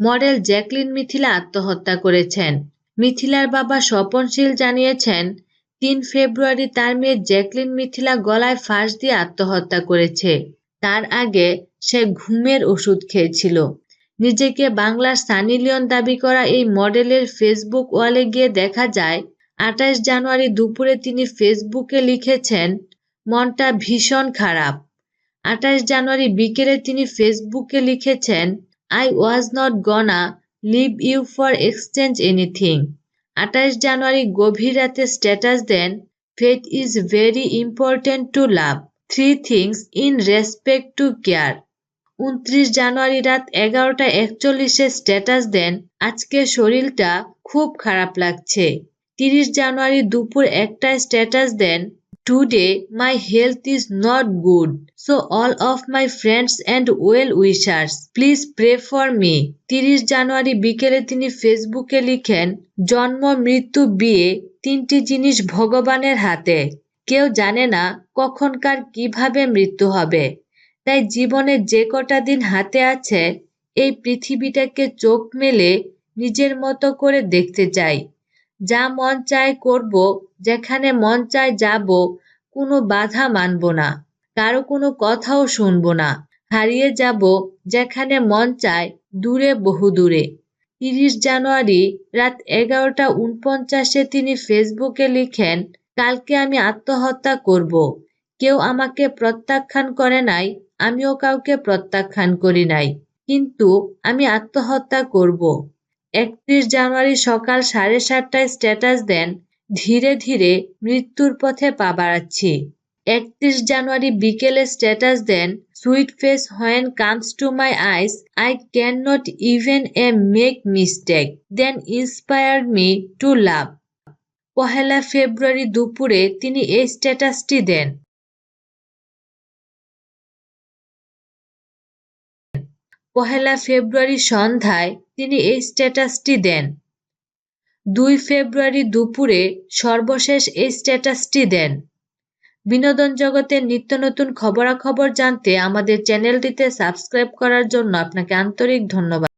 Model Jacqueline Mithila আত্মহত্যা করেছেন। মিথিলার বাবা স্বপনশীল জানিয়েছেন, তিন ফেব্রুয়ারি তার মেয়ে জ্যাকলিন মিথিলা গলায় ফাঁস দিয়ে আত্মহত্যা করেছে। তার আগে সে ঘুমের ওষুধ খেয়েছিল। নিজেকে বাংলার সানি লিওন দাবি করা এই মডেলের ফেসবুক ওয়ালে গিয়ে দেখা যায়, আঠাশ জানুয়ারি দুপুরে তিনি ফেসবুকে লিখেছেন, মনটা ভীষণ খারাপ। আঠাশ জানুয়ারি বিকেলে তিনি ফেসবুকে লিখেছেন I was not gonna leave you for exchange anything আঠাশ জানুয়ারি গভীর রাতে status then faith is very important to love three things in respect to care উনত্রিশ জানুয়ারি রাত এগারোটা একচল্লিশে স্ট্যাটাস দেন, আজকে শরীরটা খুব খারাপ লাগছে। তিরিশ জানুয়ারি দুপুর একটায় status then today my health is not good so all of my friends and well wishers please pray for me তিরিশ জানুয়ারি বিকেলে তিনি ফেসবুকে লিখেন, জন্ম, মৃত্যু, বিয়ে, তিনটি জিনিস ভগবানের হাতে। কেউ জানে না কখনকার কীভাবে মৃত্যু হবে। তাই জীবনে যে কটা দিন হাতে আছে, এই পৃথিবীটাকে চোখ মেলে নিজের মতো করে দেখতে চাই। যা মন চায় করব, যেখানে মন চায় যাব, কোনো বাধা মানব না, কারও কোনো কথাও শুনব না। হারিয়ে যাব, যেখানে মন চায়, দূরে, বহু দূরে। তিরিশ জানুয়ারি, রাত এগারোটা উনপঞ্চাশে তিনি ফেসবুকে লিখেন, কালকে আমি আত্মহত্যা করব। কেউ আমাকে প্রত্যাখ্যান করে নাই, আমিও কাউকে প্রত্যাখ্যান করি নাই। কিন্তু আমি আত্মহত্যা করব। একত্রিশ জানুয়ারি সকাল সাড়ে সাতটায় স্ট্যাটাস দেন, ধীরে ধীরে মৃত্যুর পথে পা বাড়াচ্ছি। একত্রিশ জানুয়ারি বিকেলে status then, sweet face when comes to my eyes, I can not even a make mistake, then inspire me to love. পহেলা ফেব্রুয়ারি দুপুরে তিনি এই স্ট্যাটাসটি দেন। পহেলা ফেব্রুয়ারি সন্ধ্যায় তিনি এই স্ট্যাটাসটি দেন। দুই ফেব্রুয়ারি দুপুরে সর্বশেষ এই স্ট্যাটাসটি দেন। বিনোদন জগতের নিত্য নতুন খবরাখবর জানতে আমাদের চ্যানেলটিতে সাবস্ক্রাইব করার জন্য আপনাকে আন্তরিক ধন্যবাদ।